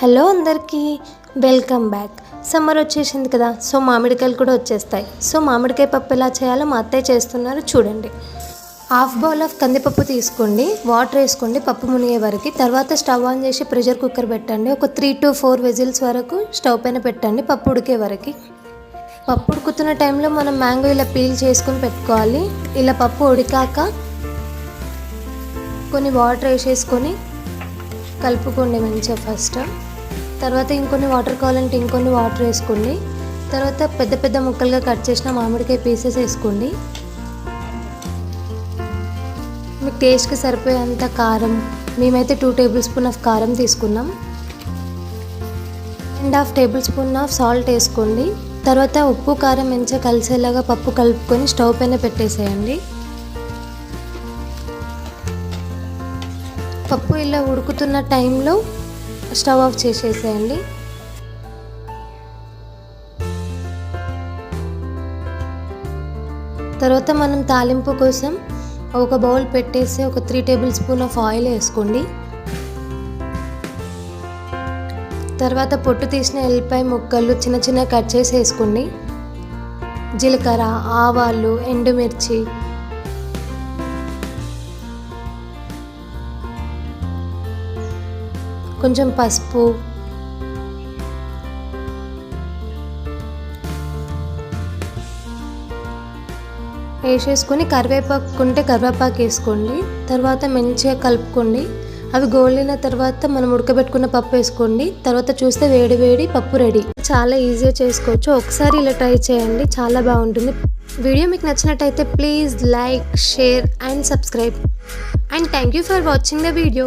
Hello అందరికీ welcome back. Summer వచ్చేసింది కదా సో మామిడికాయలు కూడా వచ్చేస్తాయి. సో మామిడికాయ పప్పు ఎలా చేయాలో మా అత్తయ్య చేస్తున్నారు చూడండి. హాఫ్ బౌల్ ఆఫ్ కందిపప్పు తీసుకోండి వాటర్ వేసుకోండి పప్పు మునిగే వరకు. తర్వాత స్టవ్ ఆన్ చేసి ప్రెషర్ కుక్కర్ పెట్టండి. ఒక త్రీ టు ఫోర్ విజిల్స్ వరకు స్టవ్ పైన పెట్టండి పప్పు ఉడికే వరకు. పప్పు ఉడుకుతున్న టైంలో మనం మ్యాంగో ఇలా పీల్ చేసుకొని పెట్టుకోవాలి. ఇలా పప్పు ఉడికాక కొన్ని వాటర్ వేసేసుకొని కలుపుకోండి మంచిగా ఫస్ట్. తర్వాత ఇంకొన్ని వాటర్ కావాలంటే ఇంకొన్ని వాటర్ వేసుకోండి. తర్వాత పెద్ద పెద్ద ముక్కలుగా కట్ చేసిన మామిడికాయ పీసెస్ వేసుకోండి. మీకు టేస్ట్కి సరిపోయేంత కారం మేమైతే టూ టేబుల్ స్పూన్ ఆఫ్ కారం తీసుకున్నాం. And half tablespoon of salt వేసుకోండి. తర్వాత ఉప్పు కారం మంచిగా కలిసేలాగా పప్పు కలుపుకొని స్టవ్ పైన పెట్టేసేయండి. పప్పు ఇలా ఉడుకుతున్న టైంలో స్టవ్ ఆఫ్ చేసేసేయండి. తర్వాత మనం తాలింపు కోసం ఒక బౌల్ పెట్టేసి ఒక three tablespoon of oil వేసుకోండి. తర్వాత పొట్టు తీసిన ఎల్లిపాయ ముక్కలు చిన్న చిన్న కట్ చేసి వేసుకోండి. జీలకర్ర ఆవాలు ఎండుమిర్చి కొంచెం పసుపు. వేసేసుకొని కరివేపాకు ఉంటే కరివేపాకు వేసుకోండి. తర్వాత మంచిగా కలుపుకోండి. అవి గోలిన తర్వాత మనం ఉడకబెట్టుకున్న పప్పు వేసుకోండి. తర్వాత చూస్తే వేడి వేడి పప్పు రెడీ. చాలా ఈజీగా చేసుకోవచ్చు. ఒకసారి ఇలా ట్రై చేయండి. చాలా బాగుంటుంది. వీడియో మీకు నచ్చినట్టయితే please like share and subscribe. And thank you for watching the video.